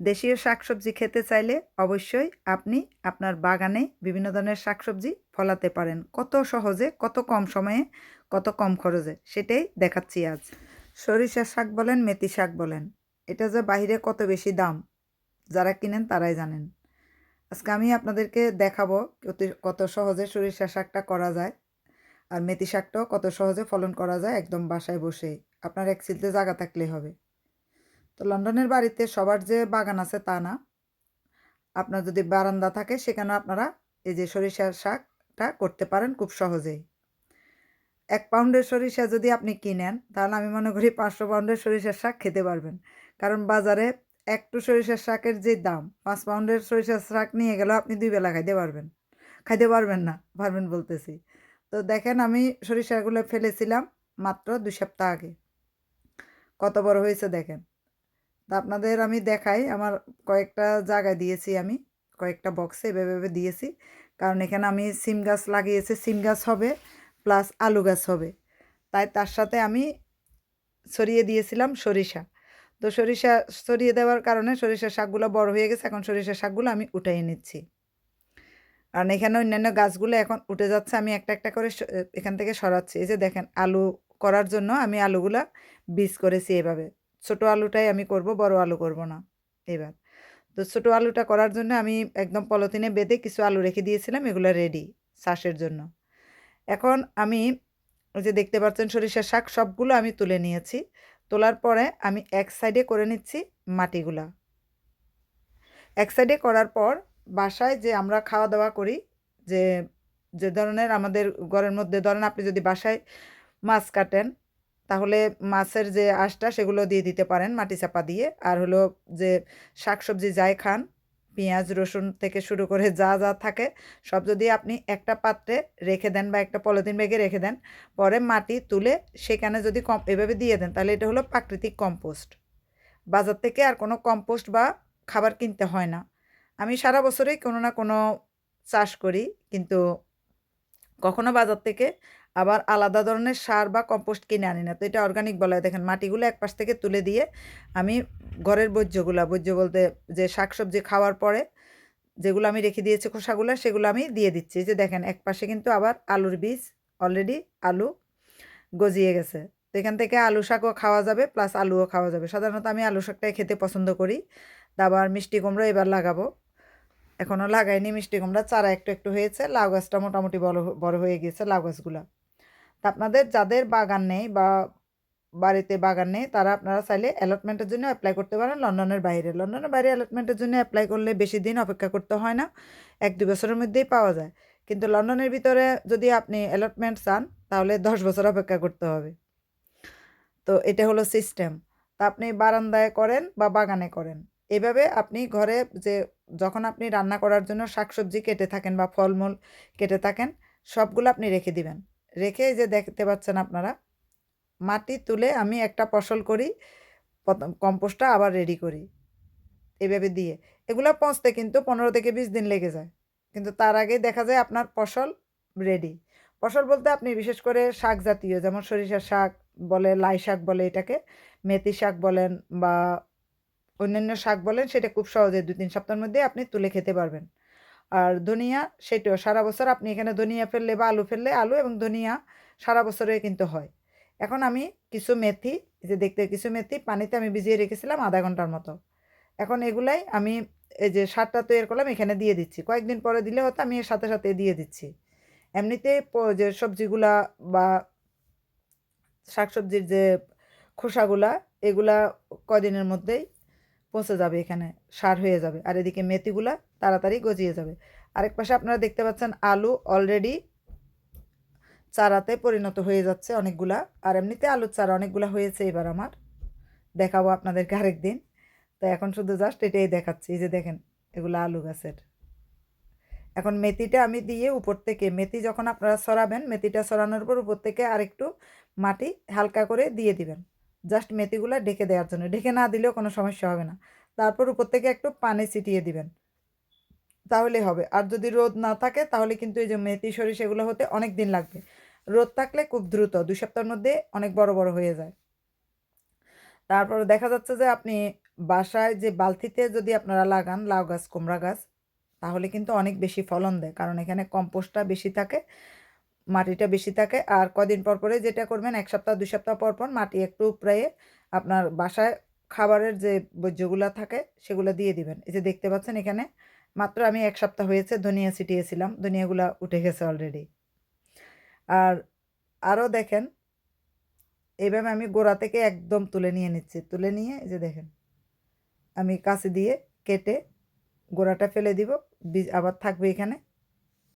দেশীয় শাকসবজি খেতে চাইলে অবশ্যই আপনি আপনার বাগানে বিভিন্ন ধরনের শাকসবজি ফলাতে পারেন। কত সহজে, কত কম সময়ে, কত কম খরচে, সেটাই দেখাচ্ছি আজ। সরিষা শাক বলেন, মেথি শাক বলেন, এটা যে বাইরে কত বেশি দাম, যারা কিনেন তারাই জানেন। আজকে আমি আপনাদেরকে দেখাবো কত সহজে সরিষা শাকটা করা যায়, আর মেথি শাকটাও কত সহজে ফলন করা যায় একদম বাসায় বসেই। আপনার এক সিলতে জায়গা থাকলেই হবে। তো লন্ডনের বাড়িতে সবার যে বাগান আছে তা না। আপনার যদি বারান্দা থাকে, সেখানে আপনারা এই যে সরিষার শাকটা করতে পারেন খুব সহজেই। এক পাউন্ডের সরিষা যদি আপনি কিনেন, তাহলে আমি মনে করি পাঁচশো পাউন্ডের সরিষার শাক খেতে পারবেন। কারণ বাজারে একটু সরিষার শাকের যে দাম, পাঁচ পাউন্ডের সরিষার শাক নিয়ে গেলেও আপনি দুই বেলা খাইতে পারবেন। খাইতে পারবেন না, পারবেন বলতেছি। তো দেখেন আমি সরিষাগুলো ফেলেছিলাম মাত্র দুই সপ্তাহ আগে। কত বড় হয়েছে দেখেন। তা আপনাদের আমি দেখাই, আমার কয়েকটা জায়গায় দিয়েছি আমি, কয়েকটা বক্সে এভাবে এভাবে দিয়েছি। কারণ এখানে আমি সিম গাছ লাগিয়েছি, সিম গাছ হবে প্লাস আলু গাছ হবে। তাই তার সাথে আমি ছড়িয়ে দিয়েছিলাম সরিষা। তো সরিষা ছড়িয়ে দেওয়ার কারণে সরিষার শাকগুলো বড় হয়ে গেছে, এখন সরিষার শাকগুলো আমি উঠাই নিচ্ছি। কারণ এখানে অন্যান্য গাছগুলো এখন উঠে যাচ্ছে, আমি একটা একটা করে এখান থেকে সরাচ্ছি। এই যে দেখেন, আলু করার জন্য আমি আলুগুলা বীজ করেছি এভাবে। ছোট আলুটাই আমি করব, বড় আলু করব না। এবার তো ছোট আলুটা করার জন্য আমি একদম পলিথিনে বেঁধে কিছু আলু রেখে দিয়েছিলাম, এগুলো রেডি চাষের জন্য। এখন আমি ওই যে দেখতে পাচ্ছেন সরিষার শাক, সবগুলো আমি তুলে নিয়েছি। তোলার পরে আমি এক সাইডে করে নিচ্ছি মাটিগুলা। এক সাইডে করার পর বাসায় যে আমরা খাওয়া দাওয়া করি, যে যে ধরনের আমাদের ঘরের মধ্যে, ধরেন আপনি যদি বাসায় মাছ কাটেন তাহলে মাছের যে আঁশটা সেগুলো দিয়ে দিতে পারেন মাটি চাপা দিয়ে। আর হলো যে শাকসবজি যাই খান, পেঁয়াজ, রসুন থেকে শুরু করে যা যা থাকে, সব যদি আপনি একটা পাত্রে রেখে দেন বা একটা পলিথিন ব্যাগে রেখে দেন, পরে মাটি তুলে সেখানে যদি কম, এভাবে দিয়ে দেন, তাহলে এটা হলো প্রাকৃতিক কম্পোস্ট। বাজার থেকে আর কোনো কম্পোস্ট বা খাবার কিনতে হয় না। আমি সারা বছরেই কোনো না কোনো চাষ করি, কিন্তু কখনো বাজার থেকে আবার আলাদা ধরনের সার বা কম্পোস্ট কিনে আনি না। তো এটা অর্গানিক বলা। হয় দেখেন, মাটিগুলো এক পাশ থেকে তুলে দিয়ে আমি ঘরের বর্জ্যগুলা, বর্জ্য বলতে যে শাকসবজি খাওয়ার পরে যেগুলো আমি রেখে দিয়েছি খোসাগুলো, সেগুলো আমি দিয়ে দিচ্ছি। যে দেখেন এক পাশে কিন্তু আবার আলুর বীজ অলরেডি আলু গজিয়ে গেছে। তো এখান থেকে আলু শাকও খাওয়া যাবে প্লাস আলুও খাওয়া যাবে। সাধারণত আমি আলু শাকটাই খেতে পছন্দ করি। আবার মিষ্টি কুমড়ো এবার লাগাবো। এখনও লাগাইনি, মিষ্টি কুমড়া চারা একটু একটু হয়েছে। লাউ গাছটা মোটামুটি বড় বড় হয়ে গিয়েছে লাউ গাছগুলা। আপনাদের যাদের বাগান নেই বা বাড়িতে বাগান নেই, তারা আপনারা চাইলে অ্যালটমেন্টের জন্য অ্যাপ্লাই করতে পারেন। লন্ডনের বাইরে। লন্ডনের বাইরে অ্যালটমেন্টের জন্য অ্যাপ্লাই করলে বেশি দিন অপেক্ষা করতে হয় না। এক দু বছরের মধ্যেই পাওয়া যায়। কিন্তু লন্ডনের ভিতরে যদি আপনি অ্যালটমেন্ট চান, তাহলে দশ বছর অপেক্ষা করতে হবে। তো এটা হলো সিস্টেম তা আপনি বারান্দায় করেন বা বাগানে করেন। এভাবে আপনি ঘরে যে যখন আপনি রান্না করার জন্য শাকসবজি কেটে থাকেন বা ফলমূল কেটে থাকেন, সবগুলো আপনি রেখে দিবেন। রেখে যে দেখতে পাচ্ছেন আপনারা, মাটি তুলে আমি একটা ফসল করি কম্পোস্টটা আবার রেডি করি, এভাবে দিয়ে। এগুলো পৌঁছতে কিন্তু পনেরো থেকে বিশ দিন লেগে যায়, কিন্তু তার আগে দেখা যায় আপনার ফসল রেডি ফসল বলতে আপনি বিশেষ করে শাক জাতীয়, যেমন সরিষার শাক বলে, লাই শাক বলে এটাকে, মেথি শাক বলেন বা অন্যান্য শাক বলেন, সেটা খুব সহজে দু তিন সপ্তাহের মধ্যে আপনি তুলে খেতে পারবেন। আর ধনিয়া সেটাও সারা বছর আপনি এখানে ধনিয়া ফেললে বা আলু ফেললে আলু এবং ধনিয়া সারা বছরে কিন্তু হয়। এখন আমি কিছু মেথি যে দেখতে কিছু মেথি পানিতে আমি ভিজিয়ে রেখেছিলাম আধা ঘণ্টার মতো। এখন এগুলাই আমি এই যে সারটা তৈরি করলাম এখানে দিয়ে দিচ্ছি। কয়েকদিন পরে দিলে হয়তো আমি এর সাথে সাথে দিয়ে দিচ্ছি। এমনিতে যে সবজিগুলা বা শাকসবজির যে খোসাগুলা, এগুলা কদিনের মধ্যেই পচে যাবে এখানে, সার হয়ে যাবে। আর এদিকে মেথিগুলা তাড়াতাড়ি গজিয়ে যাবে। আরেক পাশে আপনারা দেখতে পাচ্ছেন আলু অলরেডি চারাতে পরিণত হয়ে যাচ্ছে অনেকগুলা। আর এমনিতে আলুর চারা অনেকগুলা হয়েছে এবার আমার। দেখাবো আপনাদেরকে আরেক দিন তো এখন শুধু জাস্ট এটাই দেখাচ্ছি। এই যে দেখেন, এগুলো আলু গাছের। এখন মেথিটা আমি দিয়ে উপর থেকে মেথি যখন আপনারা সরাবেন, মেথিটা সরানোর পর উপর থেকে আরেকটু মাটি হালকা করে দিয়ে দিবেন। জাস্ট মেথিগুলো ঢেকে দেওয়ার জন্য। ঢেকে না দিলেও কোনো সমস্যা হবে না। তারপর উপর থেকে একটু পানি ছিটিয়ে দিবেন। তাহলে হবে। আর যদি রোদ না থাকে, তাহলে কিন্তু এই যে মেথি, সরিষা এগুলো হতে অনেক দিন লাগবে। রোদ থাকলে খুব দ্রুত দুই সপ্তাহের মধ্যে অনেক বড় বড় হয়ে যায়। তারপর দেখা যাচ্ছে যে আপনি বাসায় যে বালতিতে যদি আপনারা লাগান, লাউ গাছ, কুমড়া গাছ, তাহলে কিন্তু অনেক বেশি ফলন দেয়। কারণ এখানে কম্পোস্টটা বেশি থাকে, মাটিটা বেশি থাকে। আর কদিন পর পরে যেটা করবেন, এক সপ্তাহ দুই সপ্তাহ পর পর মাটি একটু উপরে আপনার বাসায় খাবারের যে বর্জ্যগুলো থাকে, সেগুলো দিয়ে দিবেন। এই যে দেখতে পাচ্ছেন এখানে মাত্র আমি এক সপ্তাহ হয়েছে ধনিয়া ছিটিয়েছিলাম ধনিয়াগুলো উঠে গেছে অলরেডি আর আরও দেখেন এইভাবে আমি গোড়া থেকে একদম তুলে নিয়ে নিচ্ছি। তুলে নিয়ে এই যে দেখেন, আমি কাছে দিয়ে কেটে গোড়াটা ফেলে দিব আবার থাকবে এখানে।